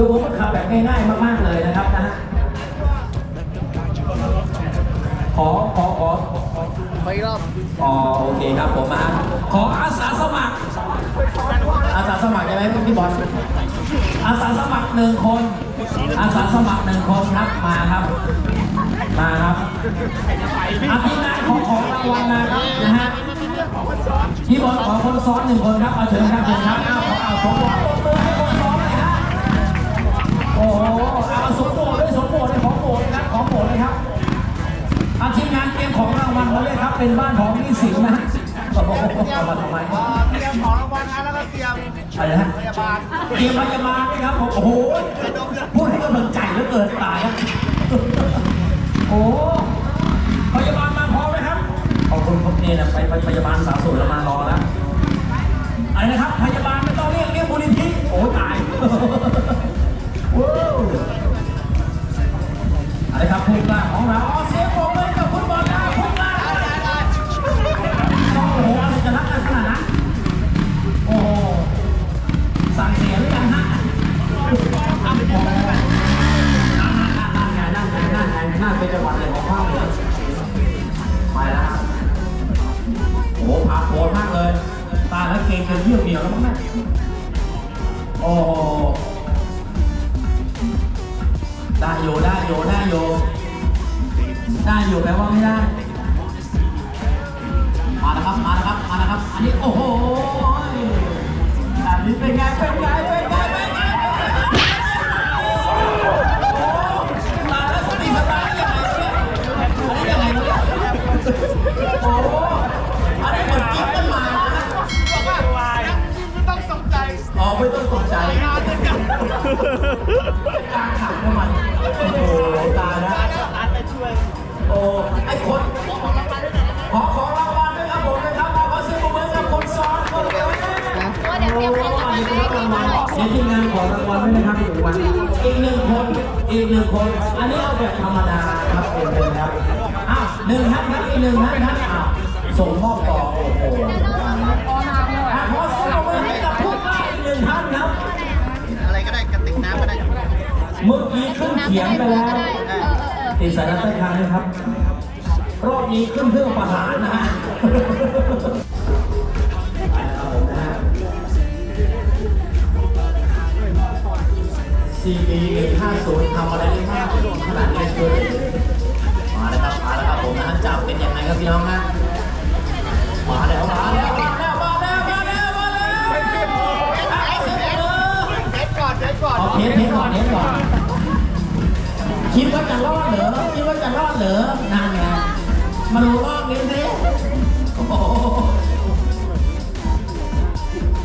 ดูว่าขับแบบง่ายๆมากๆเลยนะครับนะฮะขอขอขอไปอีกรอบอ๋อโอเคครับผมมาขออาสาสมัคร อาสาสมัครได้ไหมพี่บอลอาสาสมัครหนึ่งคน อาสาสมัครหนึ่งคนครับมาครับ มาครับอาทีมงานขอของรางวัลมาครับนะฮะพี่บอลขอคนซ้อนหนึ่งคนครับเอาเชิญครับเชิญครับเอาขอเอาสมบูรณ์ปรบมือให้คน ของรางวัลมาเลยครับเป็นบ้านของพี่สิงห์นะฮะโอ้โหเอามาทำไมเตรียมของรางวัลนะแล้วก็เตรียมอะไรนะพยาบาลเตรียมพยาบาลนะครับผมโอ้โหพูดให้กำลังใจแล้วเกินตายอะโอ้พยาบาลมาพร้อมไหมครับขอบคุณครับนี่นะไปไปพยาบาลสาวสวยเรามารอแล้วอะไรนะครับพยาบาลไม่ต้องเรียกเรียกมูลนิธิโอ้ตายว้าวอะไรครับคุณกล้าของเรา เหนียวเหนียวแล้วมั้งเนี่ยโอ้โหได้โยได้โยได้โยได้โยแปลว่าไม่ได้ มาแล้วครับ มาแล้วครับ มาแล้วครับ อันนี้โอ้โหอันนี้เป็นไงเป็นไงเป็นไงเป็นไง ไม่ต้องตกใจงานจะกันกลางขับทำไมโอ้โหตายแล้วร้านไปช่วย โอ้ไอ้คนขอของรางวัลด้วยครับผมนะครับขอเสียงปรบมือกับคนซ้อนคนเลยเดี๋ยวเตรียมของรางวัลให้ทีมหน่อยเดี๋ยวทีมงานขอรางวัลด้วยนะครับอีกวันอีกหนึ่งคนอีกหนึ่งคน อันนี้เอาแบบธรรมดาครับเป็นเป็นครับอ้าวหนึ่งท่านครับอีกหนึ่งท่านครับอ้าวส่งมอบต่อโอ้โห กี้ขึ้นน้ำเขียงให้ไปมือแล้วก็ได้เออเออเออติดสายรัดใต้คางด้วยครับ รอบนี้ขึ้นเครื่องประหารนะฮะเอานะฮะ CB 150ทำอะไรได้มากขนาดนี้เลยมาแล้วครับมาแล้วครับผมนะฮะจับเป็นยังไงครับพี่น้องฮะมาแล้วมาแล้วมาแล้วมาแล้ว อดเหรอนั่นไงมาดูรอบนี้สิโอ้โห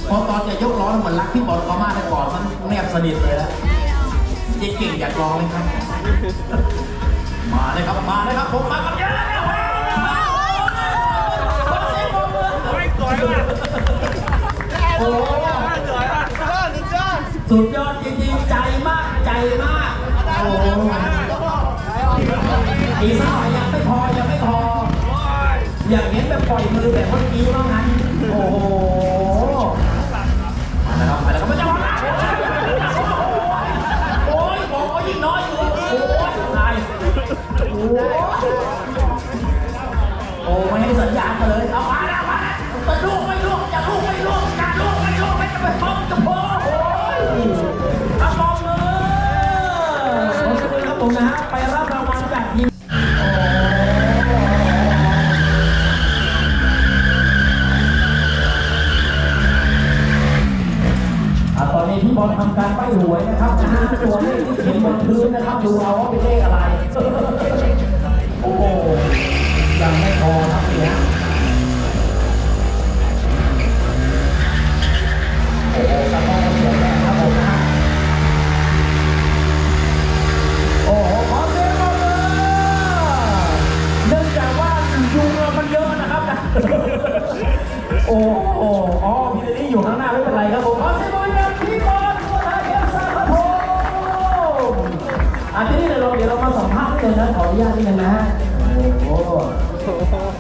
พอตอนจะยกล้อเหมือนรักพี่บอลเขามากแต่ก่อนมันแนบสนิทเลยแล้วเจ๊เก่งอยากลองไหมครับ มาเลยครับ มาเลยครับ ผมมากันเยอะแล้วขอเสียงปรบมือไม่สวยว่ะโอ้โหสวยว่ะเออสุดยอดสุดยอดจริง อีกสักหน่อยยังไม่พอยังไม่พอ อย่างนี้แบบปล่อยมือแบบเมื่อกี้ว่างั้น โอ้โหมาแล้วครับมาแล้วครับไม่จะมาโอ้ยบอกว่ายิ่งน้อยอยู่โอ้ยตายโอ้ยโอ้ไม่ให้สัญญาณกันเลย เอามาแล้วมาแล้วจะลูกไม่ลูกจะลูกไม่ลูกจะลูกไม่ลูกไม่จะไปพบจะพอโอ้ยรับมองเลยขอบคุณครับผมนะไปรับรางวัลจากทีมโอ้อะตอนนี้พี่บอล ทำการใบหวยนะครับนะฮะตัวเลขที่เขียนบนพื้นนะครับ ดูเอาว่าเป็นเลขอะไร โอ้โหยังไม่พอครับเนี่ยโอ้โหกระต้องเสียงแรงครับผมนะฮะโอ้โหขอเสียงปรบมือเนื่องจากว่ายุงเรามันเยอะนะครับนะโอ้โหอ๋อพี่เดนี่อยู่ข้างหน้าไม่เขออนุญาตด้วยนะฮะโอ้โห